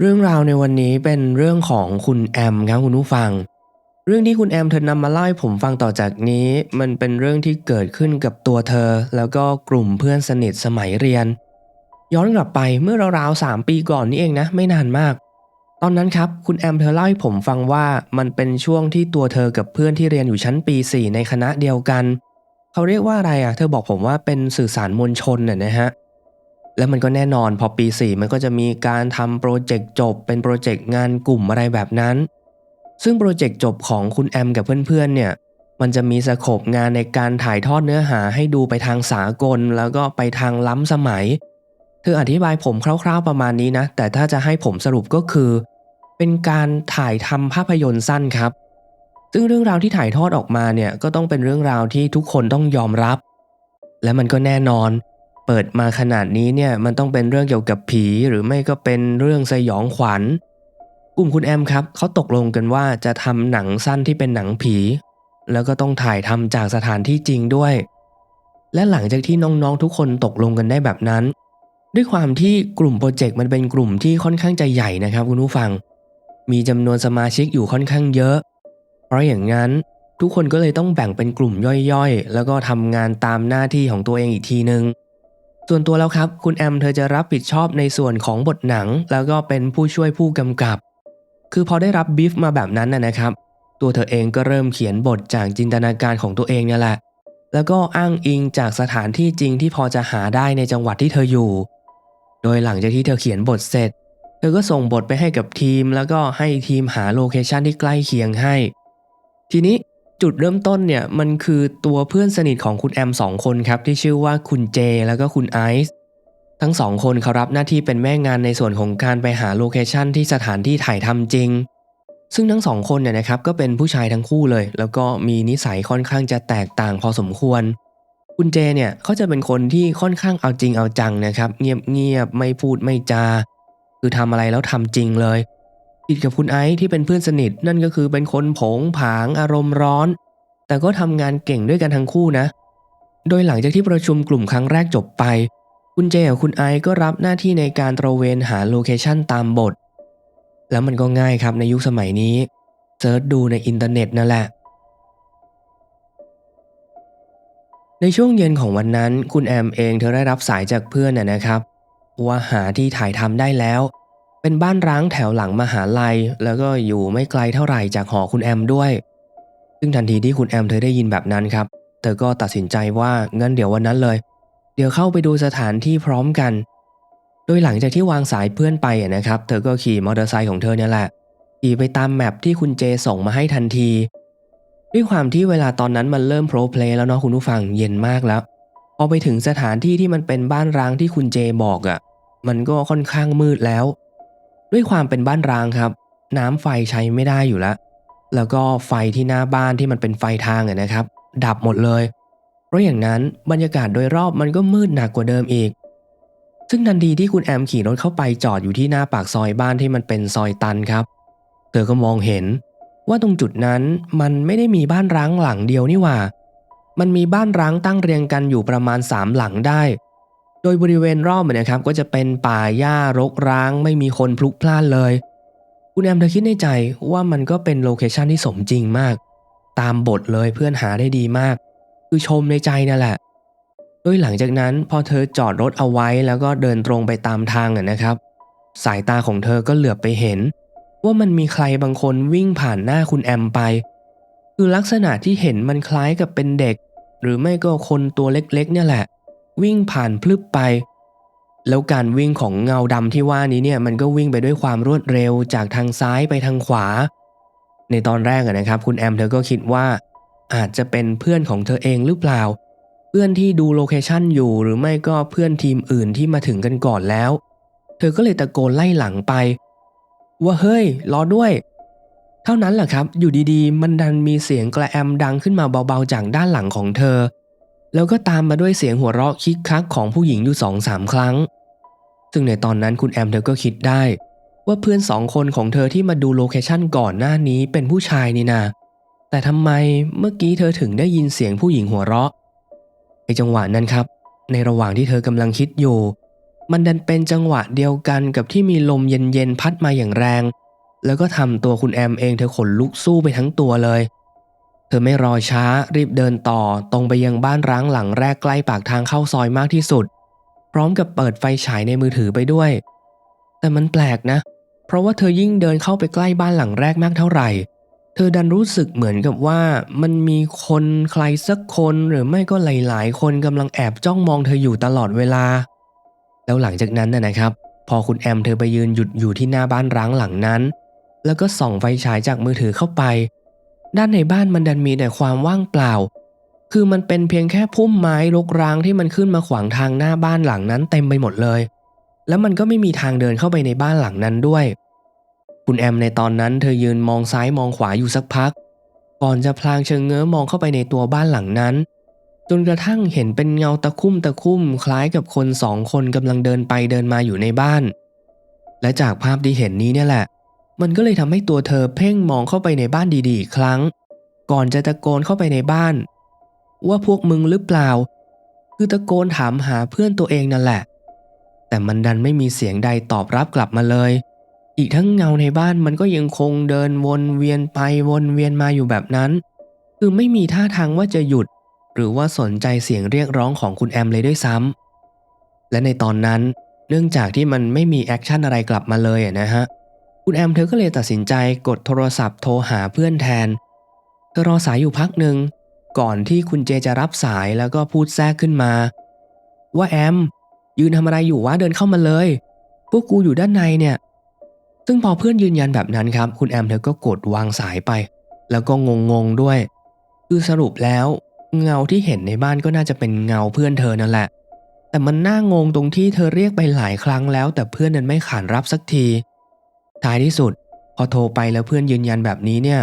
เรื่องราวในวันนี้เป็นเรื่องของคุณแอมครับคุณผู้ฟัง เรื่องที่คุณแอมเธอนำมาเล่าให้ผมฟังต่อจากนี้ มันเป็นเรื่องที่เกิดขึ้นกับตัวเธอ แล้วก็กลุ่มเพื่อนสนิทสมัยเรียน ย้อนกลับไปเมื่อราวๆสามปีก่อนนี่เองนะ ไม่นานมาก ตอนนั้นครับคุณแอมเธอเล่าให้ผมฟังว่ามันเป็นช่วงที่ตัวเธอกับเพื่อนที่เรียนอยู่ชั้นปี 4 ในคณะเดียวกัน เขาเรียกว่าอะไรอะ เธอบอกผมว่าเป็นสื่อสารมวลชนน่ะนะฮะ แล้วมันก็แน่นอนพอปี 4 มันก็จะมีการทำโปรเจกต์จบ เป็นโปรเจกต์งานกลุ่มอะไรแบบนั้น ซึ่งโปรเจกต์จบของคุณแอมกับเพื่อนๆเนี่ยมันจะมีสโคปงานในการถ่ายทอดเนื้อหาให้ดูไปทางสากล แล้วก็ไปทางล้ำสมัย เธออธิบายผมคร่าวๆประมาณนี้นะ แต่ถ้าจะให้ผมสรุปก็คือ เป็นการถ่ายทำภาพยนตร์สั้นครับ ซึ่งเรื่องราวที่ถ่ายทอดออกมาเนี่ยก็ต้องเป็นเรื่องราวที่ทุกคนต้องยอมรับ และมันก็แน่นอน เปิดมาขนาดนี้เนี่ยมันต้องเป็นเรื่องเกี่ยวกับผีหรือไม่ก็เป็นเรื่องสยองขวัญ กลุ่มคุณแอมครับเขาตกลงกันว่าจะทำหนังสั้นที่เป็นหนังผี แล้วก็ต้องถ่ายทำจากสถานที่จริงด้วย และหลังจากที่น้องๆทุกคนตกลงกันได้แบบนั้น ด้วยความที่กลุ่มโปรเจกต์มันเป็นกลุ่มที่ค่อนข้างจะใหญ่นะครับคุณผู้ฟัง มีจำนวนสมาชิกอยู่ค่อนข้างเยอะ เพราะอย่างนั้นทุกคนก็เลยต้องแบ่งเป็นกลุ่มย่อยๆ แล้วก็ทำงานตามหน้าที่ของตัวเองอีกทีนึง ส่วนตัวแล้วครับ คุณแอมเธอจะรับผิดชอบในส่วนของบทหนัง แล้วก็เป็นผู้ช่วยผู้กำกับ คือพอได้รับบีฟมาแบบนั้นนะนะครับ ตัวเธอเองก็เริ่มเขียนบทจากจินตนาการของตัวเองนี่แหละ แล้วก็อ้างอิงจากสถานที่จริงที่พอจะหาได้ในจังหวัดที่เธออยู่ โดยหลังจากที่เธอเขียนบทเสร็จ เธอก็ส่งบทไปให้กับทีม แล้วก็ให้ทีมหาโลเคชันที่ใกล้เคียงให้ ทีนี้ จุดเริ่มต้นเนี่ยมันคือตัวเพื่อนสนิทของคุณแอมสองคนครับที่ชื่อว่าคุณเจ แล้วก็คุณไอซ์ทั้งสองคนเขารับหน้าที่เป็นแม่งานในส่วนของการไปหาโลเคชันที่สถานที่ถ่ายทำจริง ซึ่งทั้งสองคนเนี่ยนะครับก็เป็นผู้ชายทั้งคู่เลย แล้วก็มีนิสัยค่อนข้างจะแตกต่างพอสมควร คุณเจเนี่ยเขาจะเป็นคนที่ค่อนข้างเอาจริงเอาจังนะครับ เงียบๆไม่พูดไม่จา คือทำอะไรแล้วทำจริงเลย ผิดกับคุณไอซ์ที่เป็นเพื่อนสนิท นั่นก็คือเป็นคนผงผางอารมณ์ร้อน แต่ก็ทำงานเก่งด้วยกันทั้งคู่นะ โดยหลังจากที่ประชุมกลุ่มครั้งแรกจบไป คุณเจกับคุณไอซ์ก็รับหน้าที่ในการตระเวนหาโลเคชันตามบท แล้วมันก็ง่ายครับในยุคสมัยนี้เซิร์ชดูในอินเทอร์เน็ตนั่นแหละ ในช่วงเย็นของวันนั้น คุณแอมเองเธอได้รับสายจากเพื่อนนะครับว่าหาที่ถ่ายทำได้แล้ว เป็นบ้านร้างแถวหลังมหาลัย แล้วก็อยู่ไม่ไกลเท่าไหร่จากหอคุณแอมด้วย ซึ่งทันทีที่คุณแอมเธอได้ยินแบบนั้นครับ เธอก็ตัดสินใจว่างั้นเดี๋ยววันนั้นเลย เดี๋ยวเข้าไปดูสถานที่พร้อมกัน โดยหลังจากที่วางสายเพื่อนไปนะครับ เธอก็ขี่มอเตอร์ไซค์ของเธอเนี่ยแหละ ขี่ไปตามแมปที่คุณเจส่งมาให้ทันที ด้วยความที่เวลาตอนนั้นมันเริ่มโปรเพลย์แล้วเนาะคุณผู้ฟังเย็นมากแล้ว พอไปถึงสถานที่ที่มันเป็นบ้านร้างที่คุณเจบอกอะ่ะ มันก็ค่อนข้างมืดแล้ว ด้วยความเป็นบ้านร้างครับ น้ำไฟใช้ไม่ได้อยู่แล้ว แล้วก็ไฟที่หน้าบ้านที่มันเป็นไฟทางอะนะครับ ดับหมดเลย เพราะอย่างนั้นบรรยากาศโดยรอบมันก็มืดหนักกว่าเดิมอีก ซึ่งทันทีที่คุณแอมขี่รถเข้าไปจอดอยู่ที่หน้าปากซอยบ้านที่มันเป็นซอยตันครับ เธอก็มองเห็นว่าตรงจุดนั้นมันไม่ได้มีบ้านร้างหลังเดียวนี่หว่า มันมีบ้านร้างตั้งเรียงกันอยู่ประมาณสามหลังได้ โดยบริเวณรอบเนี่ยนะครับก็จะเป็นป่าหญ้ารกร้าง ไม่มีคนพลุกพล่านเลย คุณแอมเธอคิดในใจว่ามันก็เป็นโลเคชันที่สมจริงมาก ตามบทเลยเพื่อนหาได้ดีมาก คือชมในใจนั่นแหละ โดยหลังจากนั้นพอเธอจอดรถเอาไว้แล้วก็เดินตรงไปตามทางนะครับ สายตาของเธอก็เหลือบไปเห็น ว่ามันมีใครบางคนวิ่งผ่านหน้าคุณแอมไป คือลักษณะที่เห็นมันคล้ายกับเป็นเด็ก หรือไม่ก็คนตัวเล็กๆ เนี่ยแหละ วิ่งผ่านพลึบไป แล้วการวิ่งของเงาดำที่ว่านี้เนี่ยมันก็วิ่งไปด้วยความรวดเร็วจากทางซ้ายไปทางขวา ในตอนแรกนะครับ คุณแอมเธอก็คิดว่า อาจจะเป็นเพื่อนของเธอเองหรือเปล่า เพื่อนที่ดูโลเคชันอยู่หรือไม่ก็เพื่อนทีมอื่นที่มาถึงกันก่อนแล้ว เธอก็เลยตะโกนไล่หลังไป ว่าเฮ้ยรอด้วยเท่านั้นแหละครับ อยู่ดีๆ มันดันมีเสียงกระแอมดังขึ้นมาเบาๆ จากด้านหลังของเธอ แล้วก็ตามมาด้วยเสียงหัวเราะคิกคักของผู้หญิงอยู่สองสามครั้ง ซึ่งในตอนนั้นคุณแอมเธอก็คิดได้ ว่าเพื่อนสองคนของเธอที่มาดูโลเคชั่นก่อนหน้านี้เป็นผู้ชายนี่นาแต่ทำไมเมื่อกี้เธอถึงได้ยินเสียงผู้หญิงหัวเราะ ในจังหวะนั้นครับ ในระหว่างที่เธอกำลังคิดอยู่ มันดันเป็นจังหวะเดียวกันกับที่มีลมเย็นๆพัดมาอย่างแรง แล้วก็ทำตัวคุณแอมเองเธอขนลุกสู้ไปทั้งตัวเลยเเธอไม่รอช้ารีบเดินต่อตรงไปยังบ้านร้างหลังแรกใกล้ปากทางเข้าซอยมากที่สุด พร้อมกับเปิดไฟฉายในมือถือไปด้วย แต่มันแปลกนะ เพราะว่าเธอยิ่งเดินเข้าไปใกล้บ้านหลังแรกมากเท่าไหร่ เธอดันรู้สึกเหมือนกับว่ามันมีคนใครสักคนหรือไม่ก็หลาย ๆ คนกำลังแอบจ้องมองเธออยู่ตลอดเวลา แล้วหลังจากนั้นนะนะครับ พอคุณแอมเธอไปยืนหยุดอยู่ที่หน้าบ้านร้างหลังนั้น แล้วก็ส่องไฟฉายจากมือถือเข้าไป ด้านในบ้านมันดันมีแต่ความว่างเปล่า คือมันเป็นเพียงแค่พุ่มไม้รกร้างที่มันขึ้นมาขวางทางหน้าบ้านหลังนั้นเต็มไปหมดเลย แล้วมันก็ไม่มีทางเดินเข้าไปในบ้านหลังนั้นด้วย คุณแอมในตอนนั้นเธอยืนมองซ้ายมองขวาอยู่สักพัก ก่อนจะพลางเชิงเงื้อมองเข้าไปในตัวบ้านหลังนั้น จนกระทั่งเห็นเป็นเงาตะคุ่มตะคุ่มคล้ายกับคนสองคนกำลังเดินไปเดินมาอยู่ในบ้าน และจากภาพที่เห็นนี้เนี่ยแหละ มันก็เลยทำให้ตัวเธอเพ่งมองเข้าไปในบ้านดีๆอีกครั้ง ก่อนจะตะโกนเข้าไปในบ้าน ว่าพวกมึงหรือเปล่า คือตะโกนถามหาเพื่อนตัวเองนั่นแหละ แต่มันดันไม่มีเสียงใดตอบรับกลับมาเลย อีกทั้งเงาในบ้านมันก็ยังคงเดินวนเวียนไปวนเวียนมาอยู่แบบนั้น คือไม่มีท่าทางว่าจะหยุด หรือว่าสนใจเสียงเรียกร้องของคุณแอมเลยด้วยซ้ำและในตอนนั้น เนื่องจากที่มันไม่มีแอคชั่นอะไรกลับมาเลยนะฮะ คุณแอมเธอก็เลยตัดสินใจกดโทรศัพท์โทรหาเพื่อนแทน เธอรอสายอยู่พักหนึ่งก่อนที่คุณเจจะรับสายแล้วก็พูดแทรกขึ้นมา ว่าแอม ยืนทำอะไรอยู่วะเดินเข้ามาเลย พวกกูอยู่ด้านในเนี่ย ซึ่งพอเพื่อนยืนยันแบบนั้นครับ คุณแอมเธอก็กดวางสายไป แล้วก็งงๆด้วย คือสรุปแล้ว เงาที่เห็นในบ้านก็น่าจะเป็นเงาเพื่อนเธอนั่นแหละ แต่มันน่างงตรงที่เธอเรียกไปหลายครั้งแล้ว แต่เพื่อนนั้นไม่ขานรับสักที ท้ายที่สุด พอโทรไปแล้วเพื่อนยืนยันแบบนี้เนี่ย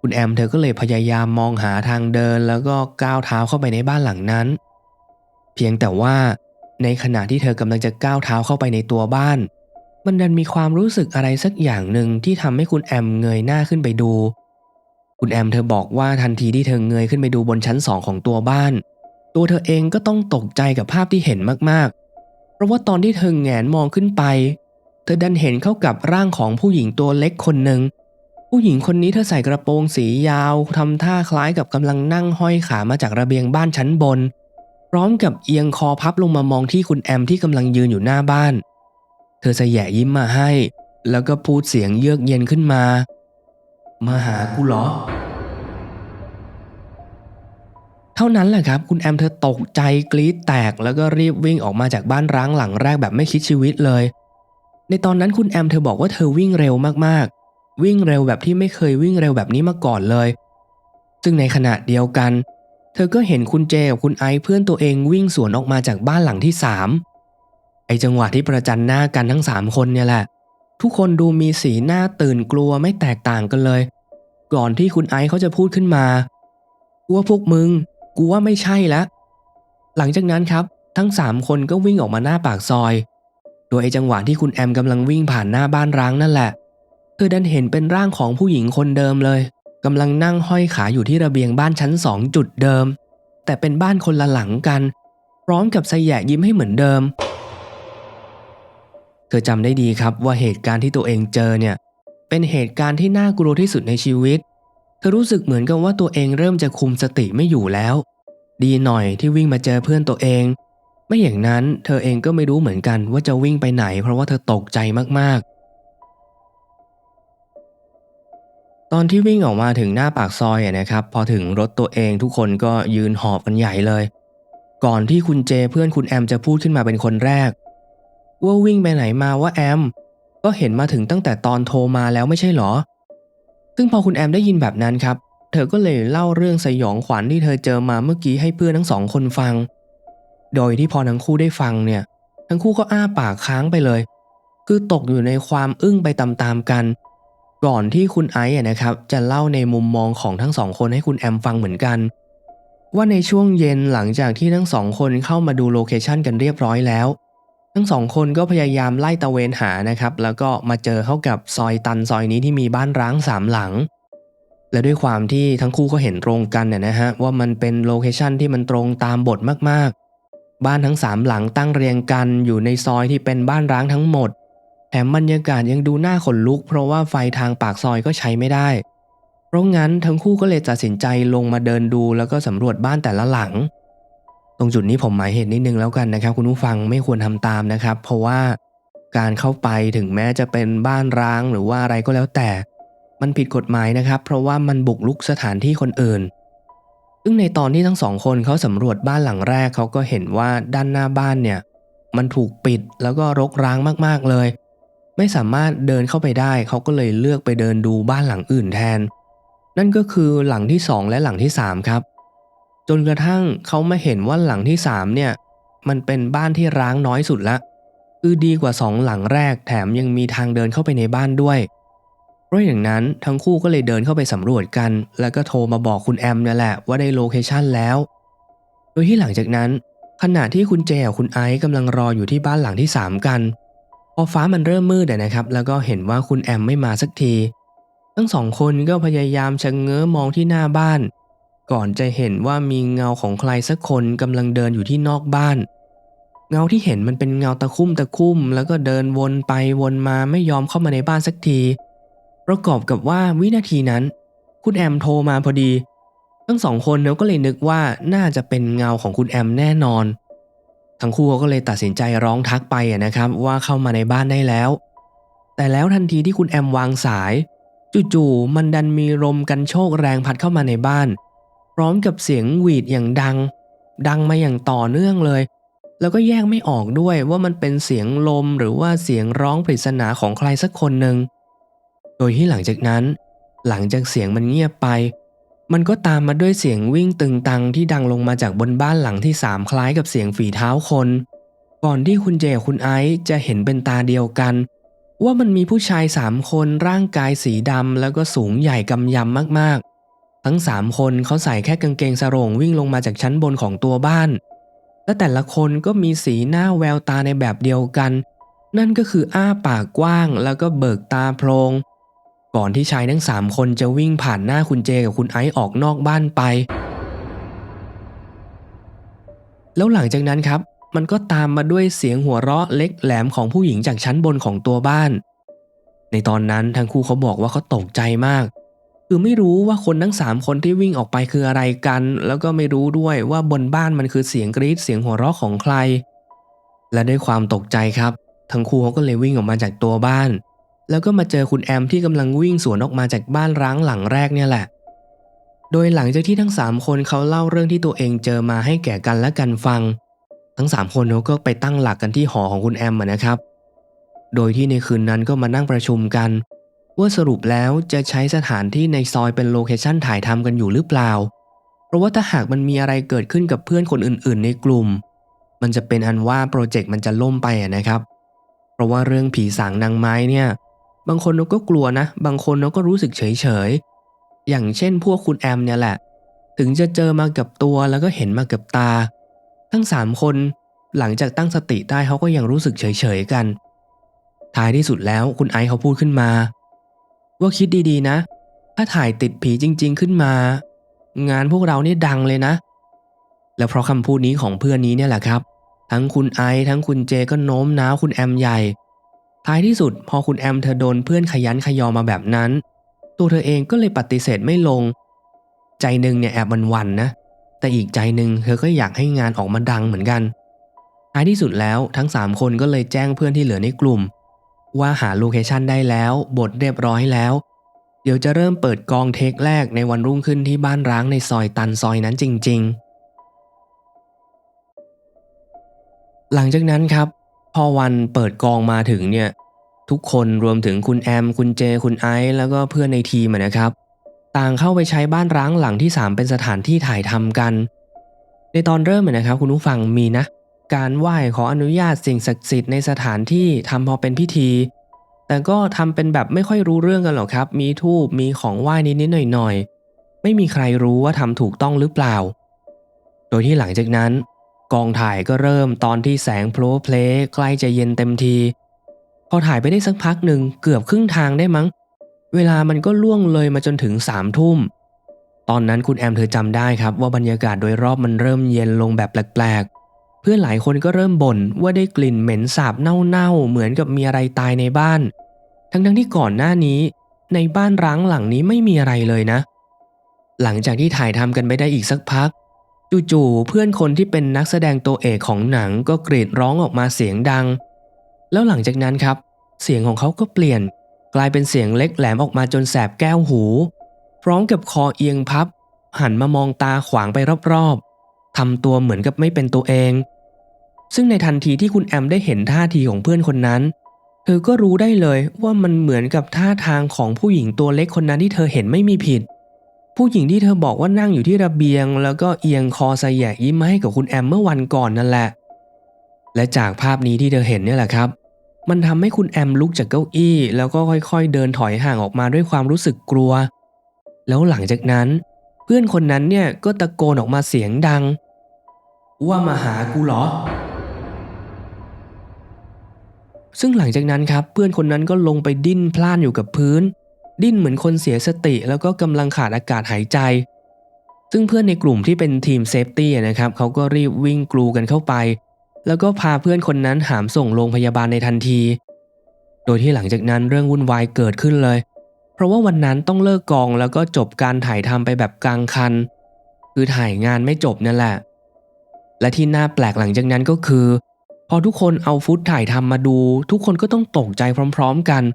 คุณแอมเธอก็เลยพยายามมองหาทางเดิน แล้วก็ก้าวเท้าเข้าไปในบ้านหลังนั้น เพียงแต่ว่าในขณะที่เธอกำลังจะก้าวเท้าเข้าไปในตัวบ้าน มันดันมีความรู้สึกอะไรสักอย่างหนึ่งที่ทำให้คุณแอมเงยหน้าขึ้นไปดู คุณแอมเธอบอกว่าทันทีที่เธอเงยขึ้นไปดูบนชั้นสองของตัวบ้าน ตัวเธอเองก็ต้องตกใจกับภาพที่เห็นมากๆ เพราะว่าตอนที่เธอแงนมองขึ้นไป ธอดันเห็นเข้ากับร่างของผู้หญิงตัวเล็กคนหนึ่ง ผู้หญิงคนนี้เธอใส่กระโปรงสียาวทำท่าคล้ายกับกำลังนั่งห้อยขามาจากระเบียงบ้านชั้นบน พร้อมกับเอียงคอพับลงมามองที่คุณแอมที่กำลังยืนอยู่หน้าบ้าน เธอจะแย่ยิ้มมาให้ แล้วก็พูดเสียงเยือกเย็นขึ้นมา มาหากูเหรอ เท่านั้นแหละครับ คุณแอมเธอตกใจกรี๊ดแตก แล้วก็รีบวิ่งออกมาจากบ้านร้างหลังแรกแบบไม่คิดชีวิตเลย ในตอนนั้นคุณแอมเธอบอกว่าเธอวิ่งเร็วมากๆ วิ่งเร็วแบบที่ไม่เคยวิ่งเร็วแบบนี้มาก่อนเลย ซึ่งในขณะเดียวกัน เธอก็เห็นคุณเจกับคุณไอซ์เพื่อนตัวเองวิ่งสวนออกมาจากบ้านหลังที่สามไอจังหวะที่ประจันหน้ากันทั้งสามคนเนี่ยแหละ ทุกคนดูมีสีหน้าตื่นกลัวไม่แตกต่างกันเลย ก่อนที่คุณไอซ์เขาจะพูดขึ้นมากูว่าพวกมึง กูว่าไม่ใช่แล้วหลังจากนั้นครับ ทั้งสามคนก็วิ่งออกมาหน้าปากซอย โดยไอ้จังหวะที่คุณแอมกำลังวิ่งผ่านหน้าบ้านร้างนั่นแหละ เธอดันเห็นเป็นร่างของผู้หญิงคนเดิมเลยกำลังนั่งห้อยขาอยู่ที่ระเบียงบ้านชั้นสองจุดเดิม แต่เป็นบ้านคนละหลังกัน พร้อมกับสยะยิ้มให้เหมือนเดิม เธอจำได้ดีครับว่าเหตุการณ์ที่ตัวเองเจอเนี่ย เป็นเหตุการณ์ที่น่ากลัวที่สุดในชีวิต เธอรู้สึกเหมือนกับว่าตัวเองเริ่มจะคุมสติไม่อยู่แล้ว ดีหน่อยที่วิ่งมาเจอเพื่อนตัวเอง ไม่อย่างนั้นเธอเองก็ไม่รู้เหมือนกันว่าจะวิ่งไปไหน เพราะว่าเธอตกใจมากๆ ตอนที่วิ่งออกมาถึงหน้าปากซอยนะครับ พอถึงรถตัวเองทุกคนก็ยืนหอบกันใหญ่เลย ก่อนที่คุณเจเพื่อนคุณแอมจะพูดขึ้นมาเป็นคนแรก ว่าวิ่งไปไหนมาว่าแอม ก็เห็นมาถึงตั้งแต่ตอนโทรมาแล้วไม่ใช่หรอ ซึ่งพอคุณแอมได้ยินแบบนั้นครับ เธอก็เลยเล่าเรื่องสยองขวัญที่เธอเจอมาเมื่อกี้ให้เพื่อนทั้งสองคนฟัง โดยที่พอทั้งคู่ได้ฟังเนี่ย ทั้งคู่ก็อ้าปากค้างไปเลย คือตกอยู่ในความอึ้งไปตามๆกัน ก่อนที่คุณไอซ์นะครับ จะเล่าในมุมมองของทั้งสองคนให้คุณแอมฟังเหมือนกัน ว่าในช่วงเย็นหลังจากที่ทั้งสองคนเข้ามาดูโลเคชันกันเรียบร้อยแล้ว ทั้งสองคนก็พยายามไล่ตะเวนหานะครับ แล้วก็มาเจอเข้ากับซอยตันซอยนี้ที่มีบ้านร้างสามหลังและด้วยความที่ทั้งคู่ก็เห็นตรงกันเนี่ยนะฮะว่ามันเป็นโลเคชันที่มันตรงตามบทมาก บ้านทั้งสามหลังตั้งเรียงกันอยู่ในซอยที่เป็นบ้านร้างทั้งหมด แถมบรรยากาศยังดูน่าขนลุก เพราะว่าไฟทางปากซอยก็ใช้ไม่ได้ เพราะงั้นทั้งคู่ก็เลยตัดสินใจลงมาเดินดูแล้วก็สำรวจบ้านแต่ละหลัง ตรงจุดนี้ผมหมายเหตุนิดนึงแล้วกันนะครับ คุณผู้ฟังไม่ควรทำตามนะครับ เพราะว่าการเข้าไปถึงแม้จะเป็นบ้านร้างหรือว่าอะไรก็แล้วแต่ มันผิดกฎหมายนะครับ เพราะว่ามันบุกลุกสถานที่คนอื่น ซึ่งในตอนที่ทั้งสองคนเขาสำรวจบ้านหลังแรกเขาก็เห็นว่าด้านหน้าบ้านเนี่ย มันถูกปิดแล้วก็รกร้างมากๆเลย ไม่สามารถเดินเข้าไปได้เขาก็เลยเลือกไปเดินดูบ้านหลังอื่นแทน นั่นก็คือหลังที่สองและหลังที่สามครับ จนกระทั่งเขามาเห็นว่าหลังที่สามเนี่ย มันเป็นบ้านที่ร้างน้อยสุดละคือดีกว่าสองหลังแรกแถมยังมีทางเดินเข้าไปในบ้านด้วยเพราะอย่างนั้นทั้งคู่ก็เลยเดินเข้าไปสำรวจกัน แล้วก็โทรมาบอกคุณแอมเนี่ยแหละว่าได้โลเคชันแล้ว โดยที่หลังจากนั้น ขณะที่คุณเจกับคุณไอซ์กำลังรออยู่ที่บ้านหลังที่สามกัน พอฟ้ามันเริ่มมืดนะครับ แล้วก็เห็นว่าคุณแอมไม่มาสักที ทั้งสองคนก็พยายามชะเง้อมองที่หน้าบ้าน ก่อนจะเห็นว่ามีเงาของใครสักคนกำลังเดินอยู่ที่นอกบ้านเงาที่เห็นมันเป็นเงาตะคุ่มตะคุ่ม แล้วก็เดินวนไปวนมาไม่ยอมเข้ามาในบ้านสักที ประกอบกับว่าวินาทีนั้น คุณแอมโทรมาพอดี ทั้งสองคนเขาก็เลยนึกว่าน่าจะเป็นเงาของคุณแอมแน่นอน ทั้งคู่ก็เลยตัดสินใจร้องทักไปนะครับ ว่าเข้ามาในบ้านได้แล้ว แต่แล้วทันทีที่คุณแอมวางสายจู่ๆมันดันมีลมกันโชกแรงพัดเข้ามาในบ้าน พร้อมกับเสียงหวีดอย่างดัง ดังมาอย่างต่อเนื่องเลย แล้วก็แยกไม่ออกด้วยว่ามันเป็นเสียงลมหรือว่าเสียงร้องปริศนาของใครสักคนหนึ่ง โดยที่หลังจากนั้น หลังจากเสียงมันเงียบไป มันก็ตามมาด้วยเสียงวิ่งตึงตังที่ดังลงมาจากบนบ้านหลังที่สามคล้ายกับเสียงฝีเท้าคน ก่อนที่คุณเจกับคุณไอซ์จะเห็นเป็นตาเดียวกัน ว่ามันมีผู้ชายสามคนร่างกายสีดำแล้วก็สูงใหญ่กำยำมากๆ ทั้งสามคนเขาใส่แค่กางเกงสรงวิ่งลงมาจากชั้นบนของตัวบ้าน และแต่ละคนก็มีสีหน้าแววตาในแบบเดียวกัน นั่นก็คืออ้าปากกว้างแล้วก็เบิกตาโพลง ก่อนที่ชายทั้งสามคนจะวิ่งผ่านหน้าคุณเจกับคุณไอซ์ออกนอกบ้านไป แล้วหลังจากนั้นครับ มันก็ตามมาด้วยเสียงหัวเราะเล็กแหลมของผู้หญิงจากชั้นบนของตัวบ้าน ในตอนนั้นทั้งคู่เขาบอกว่าเขาตกใจมาก คือไม่รู้ว่าคนทั้งสามคนที่วิ่งออกไปคืออะไรกัน แล้วก็ไม่รู้ด้วยว่าบนบ้านมันคือเสียงกรีดเสียงหัวเราะของใคร และด้วยความตกใจครับ ทั้งคู่เขาก็เลยวิ่งออกมาจากตัวบ้าน แล้วก็มาเจอคุณแอมที่กำลังวิ่งสวนออกมาจากบ้านร้างหลังแรกเนี่ยแหละ โดยหลังจากที่ทั้งสามคนเขาเล่าเรื่องที่ตัวเองเจอมาให้แก่กันและกันฟัง ทั้งสามคนเขาก็ไปตั้งหลักกันที่หอของคุณแอมอะนะครับ โดยที่ในคืนนั้นก็มานั่งประชุมกัน ว่าสรุปแล้วจะใช้สถานที่ในซอยเป็นโลเคชั่นถ่ายทำกันอยู่หรือเปล่า เพราะว่าถ้าหากมันมีอะไรเกิดขึ้นกับเพื่อนคนอื่น ๆ ในกลุ่ม มันจะเป็นอันว่าโปรเจกต์มันจะล่มไปนะครับ เพราะว่าเรื่องผีสางนางไม้เนี่ย บางคนเราก็กลัวนะ บางคนเราก็รู้สึกเฉยๆอย่างเช่นพวกคุณแอมเนี่ยแหละ ถึงจะเจอมากับตัวแล้วก็เห็นมากับตา ทั้งสามคนหลังจากตั้งสติได้เขาก็ยังรู้สึกเฉยๆกัน ท้ายที่สุดแล้วคุณไอซ์เขาพูดขึ้นมา ว่าคิดดีๆนะ ถ้าถ่ายติดผีจริง ๆขึ้นมา งานพวกเราเนี่ยดังเลยนะ แล้วเพราะคำพูดนี้ของเพื่อนนี้เนี่ยแหละครับ ทั้งคุณไอซ์ทั้งคุณเจก็โน้มน้าวคุณแอมใหญ่ ท้ายที่สุดพอคุณแอมเธอโดนเพื่อนขยันขยอมาแบบนั้น ตัวเธอเองก็เลยปฏิเสธไม่ลง ใจหนึ่งเนี่ยแอบมันวันๆนะ แต่อีกใจหนึ่งเธอก็อยากให้งานออกมาดังเหมือนกัน ท้ายที่สุดแล้วทั้ง 3 คนก็เลยแจ้งเพื่อนที่เหลือในกลุ่ม ว่าหาโลเคชันได้แล้วบทเรียบร้อยแล้ว เดี๋ยวจะเริ่มเปิดกองเทคแรกในวันรุ่งขึ้นที่บ้านร้างในซอยตันซอยนั้นจริง ๆ หลังจากนั้นครับ พอวันเปิดกองมาถึงเนี่ย ทุกคนรวมถึงคุณแอม คุณเจ คุณไอซ์แล้วก็เพื่อนในทีมนะครับ ต่างเข้าไปใช้บ้านร้างหลังที่ 3 เป็นสถานที่ถ่ายทำกัน ในตอนเริ่มนะครับ คุณผู้ฟังมีนะ การไหว้ขออนุญาตสิ่งศักดิ์สิทธิ์ในสถานที่ทำพอเป็นพิธี แต่ก็ทำเป็นแบบไม่ค่อยรู้เรื่องกันหรอกครับ มีทูบมีของไหว้นิดๆหน่อยๆไม่มีใครรู้ว่าทำถูกต้องหรือเปล่า โดยที่หลังจากนั้น กองถ่ายก็เริ่มตอนที่แสงโพลเพลใกล้จะเย็นเต็มที พอถ่ายไปได้สักพักหนึ่งเกือบครึ่งทางได้มั้ง เวลามันก็ล่วงเลยมาจนถึงสามทุ่ม ตอนนั้นคุณแอมเธอจำได้ครับว่าบรรยากาศโดยรอบมันเริ่มเย็นลงแบบแปลกๆ เพื่อนหลายคนก็เริ่มบ่นว่าได้กลิ่นเหม็นสาบเน่าๆ เหมือนกับมีอะไรตายในบ้าน ทั้งๆที่ก่อนหน้านี้ ในบ้านร้างหลังนี้ไม่มีอะไรเลยนะ หลังจากที่ถ่ายทำกันไปได้อีกสักพัก จู่ๆเพื่อนคนที่เป็นนักแสดงตัวเอกของหนังก็กรีดร้องออกมาเสียงดัง แล้วหลังจากนั้นครับ เสียงของเขาก็เปลี่ยน กลายเป็นเสียงเล็กแหลมออกมาจนแสบแก้วหู พร้อมกับคอเอียงพับ หันมามองตาขวางไปรอบๆทำตัวเหมือนกับไม่เป็นตัวเอง ซึ่งในทันทีที่คุณแอมได้เห็นท่าทีของเพื่อนคนนั้น เธอก็รู้ได้เลยว่ามันเหมือนกับท่าทางของผู้หญิงตัวเล็กคนนั้นที่เธอเห็นไม่มีผิด ผู้หญิงที่เธอบอกว่านั่งอยู่ที่ระเบียง แล้วก็เอียงคอใส่แยะยิ้มให้กับคุณแอมเมื่อวันก่อนนั่นแหละ และจากภาพนี้ที่เธอเห็นเนี่ยแหละครับ มันทำให้คุณแอมลุกจากเก้าอี้ แล้วก็ค่อยๆ เดินถอยห่างออกมาด้วยความรู้สึกกลัว แล้วหลังจากนั้น เพื่อนคนนั้นเนี่ยก็ตะโกนออกมาเสียงดัง ว่ามาหากูเหรอ ซึ่งหลังจากนั้นครับ เพื่อนคนนั้นก็ลงไปดิ้นพล่านอยู่กับพื้น ดิ้นเหมือนคนเสียสติ แล้วก็กำลังขาดอากาศหายใจ ซึ่งเพื่อนในกลุ่มที่เป็นทีมเซฟตี้นะครับเขาก็รีบวิ่งกลูกันเข้าไป แล้วก็พาเพื่อนคนนั้นหามส่งโรงพยาบาลในทันที โดยที่หลังจากนั้นเรื่องวุ่นวายเกิดขึ้นเลย เพราะว่าวันนั้นต้องเลิกกองแล้วก็จบการถ่ายทำไปแบบกลางคัน คือถ่ายงานไม่จบนั่นแหละ และที่น่าแปลกหลังจากนั้นก็คือ พอทุกคนเอาฟุตถ่ายทำมาดู ทุกคนก็ต้องตกใจพร้อม ๆ กันเ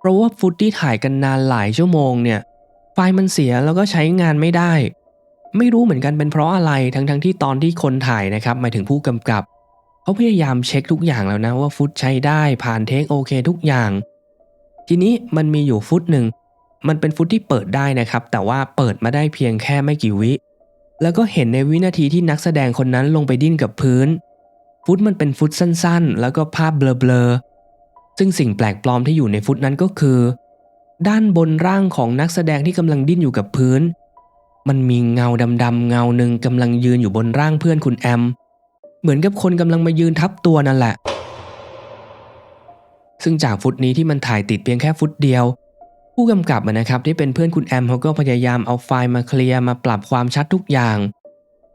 พราะว่าฟุตที่ถ่ายกันนานหลายชั่วโมงเนี่ย ไฟล์มันเสียแล้วก็ใช้งานไม่ได้ ไม่รู้เหมือนกันเป็นเพราะอะไรทั้งๆทที่ตอนที่คนถ่ายนะครับหมายถึงผู้กำกับเขาพยายามเช็คทุกอย่างแล้วนะว่าฟุตใช้ได้ผ่านเทคโอเคทุกอย่าง ทีนี้มันมีอยู่ฟุตหนึ่งมันเป็นฟุตที่เปิดได้นะครับ แต่ว่าเปิดมาได้เพียงแค่ไม่กี่วิ แล้วก็เห็นในวินาทีที่นักแสดงคนนั้นลงไปดิ้นกับพื้น ฟุตมันเป็นฟุตสั้นๆ แล้วก็ภาพเบลอ ซึ่งสิ่งแปลกปลอมที่อยู่ในฟุตนั้นก็คือ ด้านบนร่างของนักแสดงที่กำลังดิ้นอยู่กับพื้น มันมีเงาดำๆเงาหนึ่งกำลังยืนอยู่บนร่างเพื่อนคุณแอม เหมือนกับคนกำลังมายืนทับตัวนั่นแหละ ซึ่งจากฟุตนี้ที่มันถ่ายติดเพียงแค่ฟุตเดียว ผู้กำกับนะครับที่เป็นเพื่อนคุณแอมเขาก็พยายามเอาไฟล์มาเคลียร์มาปรับความชัดทุกอย่าง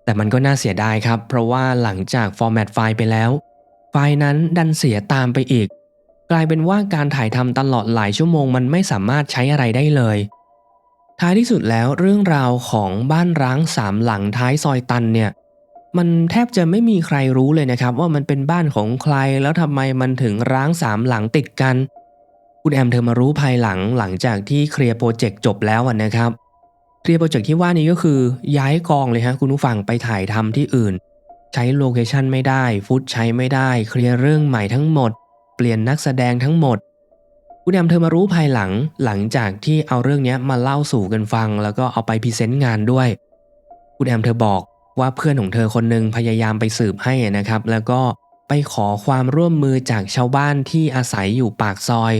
แต่มันก็น่าเสียดายครับ เพราะว่าหลังจากฟอร์แมตไฟล์ไปแล้ว ไฟล์นั้นดันเสียตามไปอีก กลายเป็นว่าการถ่ายทำตลอดหลายชั่วโมงมันไม่สามารถใช้อะไรได้เลย ท้ายที่สุดแล้วเรื่องราวของบ้านร้างสามหลังท้ายซอยตันเนี่ย มันแทบจะไม่มีใครรู้เลยนะครับ ว่ามันเป็นบ้านของใครแล้วทำไมมันถึงร้างสามหลังติดกัน คุณแอมเธอมารู้ภายหลังหลังจากที่เคลียร์โปรเจกต์จบแล้วนะครับเคลียร์โปรเจกต์ที่ว่านี้ก็คือย้ายกองเลยฮะคุณผู้ฟังไปถ่ายทำที่อื่น ใช้โลเคชันไม่ได้ฟุตใช้ไม่ได้ เคลียร์เรื่องใหม่ทั้งหมด เปลี่ยนนักแสดงทั้งหมด คุณแอมเธอมารู้ภายหลังหลังจากที่เอาเรื่องนี้มาเล่าสู่กันฟัง แล้วก็เอาไปพรีเซนต์งานด้วย คุณแอมเธอบอกว่าเพื่อนของเธอคนหนึ่งพยายามไปสืบให้นะครับ แล้วก็ไปขอความร่วมมือจากชาวบ้านที่อาศัยอยู่ปากซอย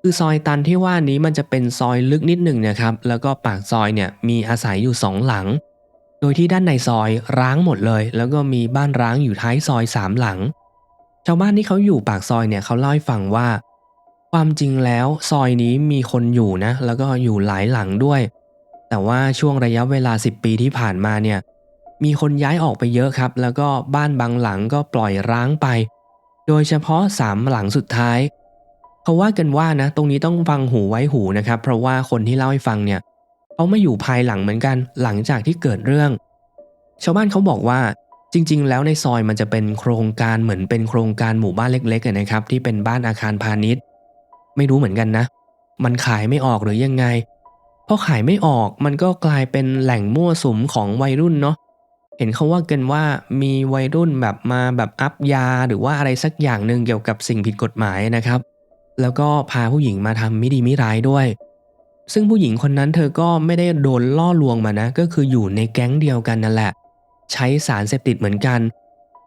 คือซอยตันที่ว่านี้มันจะเป็นซอยลึกนิดหนึ่งนะครับ แล้วก็ปากซอยเนี่ยมีอาศัยอยู่สองหลัง โดยที่ด้านในซอยร้างหมดเลย แล้วก็มีบ้านร้างอยู่ท้ายซอยสามหลัง ชาวบ้านที่เขาอยู่ปากซอยเนี่ยเขาเล่าให้ฟังว่า ความจริงแล้วซอยนี้มีคนอยู่นะ แล้วก็อยู่หลายหลังด้วย แต่ว่าช่วงระยะเวลา 10 ปีที่ผ่านมาเนี่ย มีคนย้ายออกไปเยอะครับ แล้วก็บ้านบางหลังก็ปล่อยร้างไป โดยเฉพาะสามหลังสุดท้ายเขาว่ากันว่านะ ตรงนี้ต้องฟังหูไว้หูนะครับ เพราะว่าคนที่เล่าให้ฟังเนี่ยเขาไมาอยู่ภายหลังเหมือนกัน หลังจากที่เกิดเรื่อง ชาวบ้านเขาบอกว่า จริง ๆ แล้วในซอยมันจะเป็นโครงการเหมือนเป็นโครงการหมู่บ้านเล็กๆนะครับ ที่เป็นบ้านอาคารพาณิชย์ ไม่รู้เหมือนกันนะ มันขายไม่ออกหรือยังไงพอขายไม่ออกมันก็กลายเป็นแหล่งมั่วสุมของวัยรุ่นเนาะเห็นเขาว่ากันว่ามีวัยรุ่นแบบมาแบบอัพยาหรือว่าอะไรสักอย่างหนึ่งเกี่ยวกับสิ่งผิดกฎหมายนะครับ แล้วก็พาผู้หญิงมาทำไม่ดีไม่ร้ายด้วย ซึ่งผู้หญิงคนนั้นเธอก็ไม่ได้โดนล่อลวงมานะ ก็คืออยู่ในแก๊งเดียวกันนั่นแหละ ใช้สารเสพติดเหมือนกัน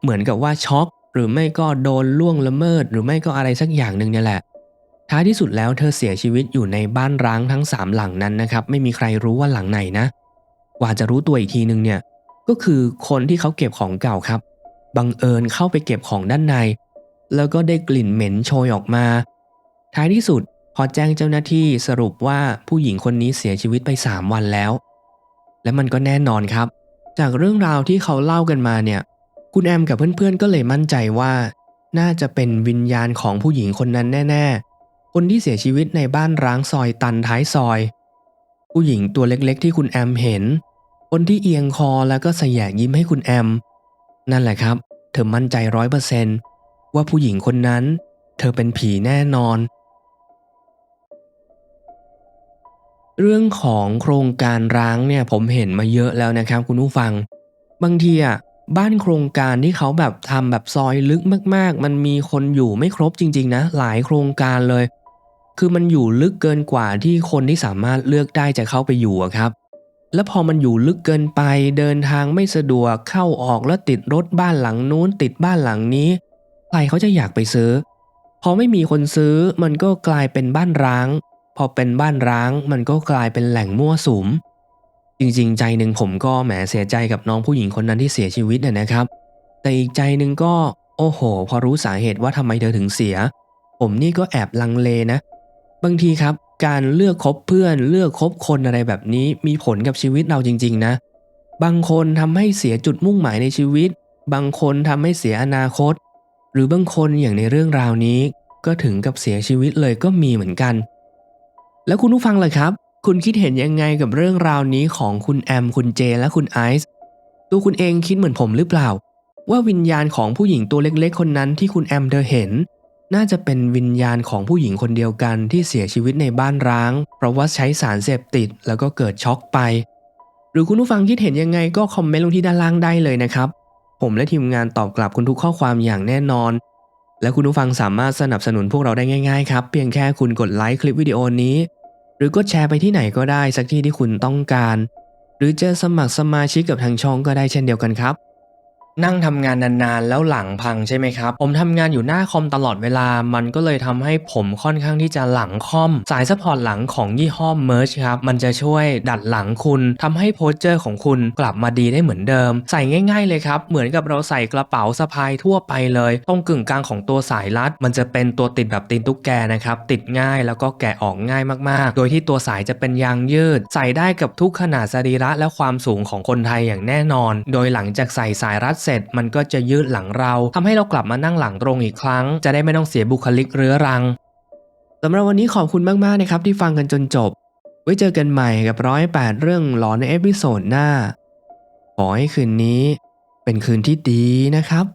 เหมือนกับว่าช็อก หรือไม่ก็โดนล่วงละเมิด หรือไม่ก็อะไรสักอย่างหนึ่งเนี่ยแหละ ท้ายที่สุดแล้วเธอเสียชีวิตอยู่ในบ้านร้างทั้งสามหลังนั้นนะครับไม่มีใครรู้ว่าหลังไหนนะ กว่าจะรู้ตัวอีกทีนึงเนี่ยก็คือคนที่เขาเก็บของเก่าครับ บังเอิญเข้าไปเก็บของด้านใน แล้วก็ได้กลิ่นเหม็นโชยออกมา ท้ายที่สุดพอแจ้งเจ้าหน้าที่สรุปว่าผู้หญิงคนนี้เสียชีวิตไป 3 วันแล้ว และมันก็แน่นอนครับ จากเรื่องราวที่เขาเล่ากันมาเนี่ย คุณแอมกับเพื่อนๆก็เลยมั่นใจว่า น่าจะเป็นวิญญาณของผู้หญิงคนนั้นแน่ ๆ คนที่เสียชีวิตในบ้านร้างซอยตันท้ายซอย ผู้หญิงตัวเล็กๆ ที่คุณแอมเห็น คนที่เอียงคอแล้วก็สยะยิ้มให้คุณแอม นั่นแหละครับ เธอมั่นใจร้อยเปอร์เซนต์ว่าผู้หญิงคนนั้น เธอเป็นผีแน่นอน เรื่องของโครงการร้างเนี่ยผมเห็นมาเยอะแล้วนะครับ คุณผู้ฟัง บางทีอะบ้านโครงการที่เขาแบบทำแบบซอยลึกมาก ๆ มันมีคนอยู่ไม่ครบจริง ๆ นะ หลายโครงการเลย คือมันอยู่ลึกเกินกว่าที่คนที่สามารถเลือกได้จะเข้าไปอยู่ครับ แล้วพอมันอยู่ลึกเกินไปเดินทางไม่สะดวกเข้าออกแล้วติดรถบ้านหลังนู้น ติดบ้านหลังนี้ใครเขาจะอยากไปซื้อ พอไม่มีคนซื้อมันก็กลายเป็นบ้านร้าง พอเป็นบ้านร้างมันก็กลายเป็นแหล่งมั่วสุม จริงๆ ใจหนึ่งผมก็แหมเสียใจกับน้องผู้หญิงคนนั้นที่เสียชีวิตน่ะนะครับ แต่อีกใจหนึ่งก็โอ้โห พอรู้สาเหตุว่าทำไมเธอถึงเสีย ผมนี่ก็แอบลังเลนะ บางทีครับ การเลือกคบเพื่อนเลือกคบคนอะไรแบบนี้มีผลกับชีวิตเราจริง ๆ นะ บางคนทำให้เสียจุดมุ่งหมายในชีวิต บางคนทำให้เสียอนาคต หรือบางคนอย่างในเรื่องราวนี้ ก็ถึงกับเสียชีวิตเลยก็มีเหมือนกัน แล้วคุณผู้ฟังล่ะครับ คุณคิดเห็นยังไงกับเรื่องราวนี้ของคุณแอม คุณเจ และคุณไอซ์ตัวคุณเองคิดเหมือนผมหรือเปล่า ว่าวิญญาณของผู้หญิงตัวเล็กๆ คนนั้นที่คุณแอมเธอเห็น น่าจะเป็นวิญญาณของผู้หญิงคนเดียวกันที่เสียชีวิตในบ้านร้าง เพราะว่าใช้สารเสพติดแล้วก็เกิดช็อกไป หรือคุณผู้ฟังคิดเห็นยังไงก็คอมเมนต์ลงที่ด้านล่างได้เลยนะครับ ผมและทีมงานตอบกลับคุณทุกข้อความอย่างแน่นอน และคุณผู้ฟังสามารถสนับสนุนพวกเราได้ง่ายๆครับเพียงแค่คุณกดไลค์คลิปวิดีโอนี้ หรือกดแชร์ไปที่ไหนก็ได้สักที่ที่คุณต้องการ หรือจะสมัครสมาชิกกับทางช่องก็ได้เช่นเดียวกันครับ นั่งทำงานนานๆ แล้วหลังพังใช่ไหมครับ ผมทำงานอยู่หน้าคอมตลอดเวลา มันก็เลยทำให้ผมค่อนข้างที่จะหลังคอม สายซัพพอร์ตหลังของยี่ห้อ Merge ครับ มันจะช่วยดัดหลังคุณทำให้โพสเจอร์ของคุณกลับมาดีได้เหมือนเดิม ใส่ง่าย ๆ เลยครับ เหมือนกับเราใส่กระเป๋าสะพายทั่วไปเลย ตรงกึ่งกลางของตัวสายรัด มันจะเป็นตัวติดแบบตีนตุ๊กแกนะครับ ติดง่ายแล้วก็แกะออกง่ายมากๆ โดยที่ตัวสายจะเป็นยางยืด ใส่ได้กับทุกขนาดสรีระและความสูงของคนไทยอย่างแน่นอน โดยหลังจากใส่สายรัดเสร็จมันก็จะยืดหลังเราทำให้เรากลับมานั่งหลังตรงอีกครั้ง จะได้ไม่ต้องเสียบุคลิกเรื้อรังสำหรับวันนี้ขอบคุณมากๆนะครับที่ฟังกันจนจบ ไว้เจอกันใหม่กับร้อยแปดเรื่องหลอนในเอพิโซดหน้า ขอให้คืนนี้ เป็นคืนที่ดีนะครับ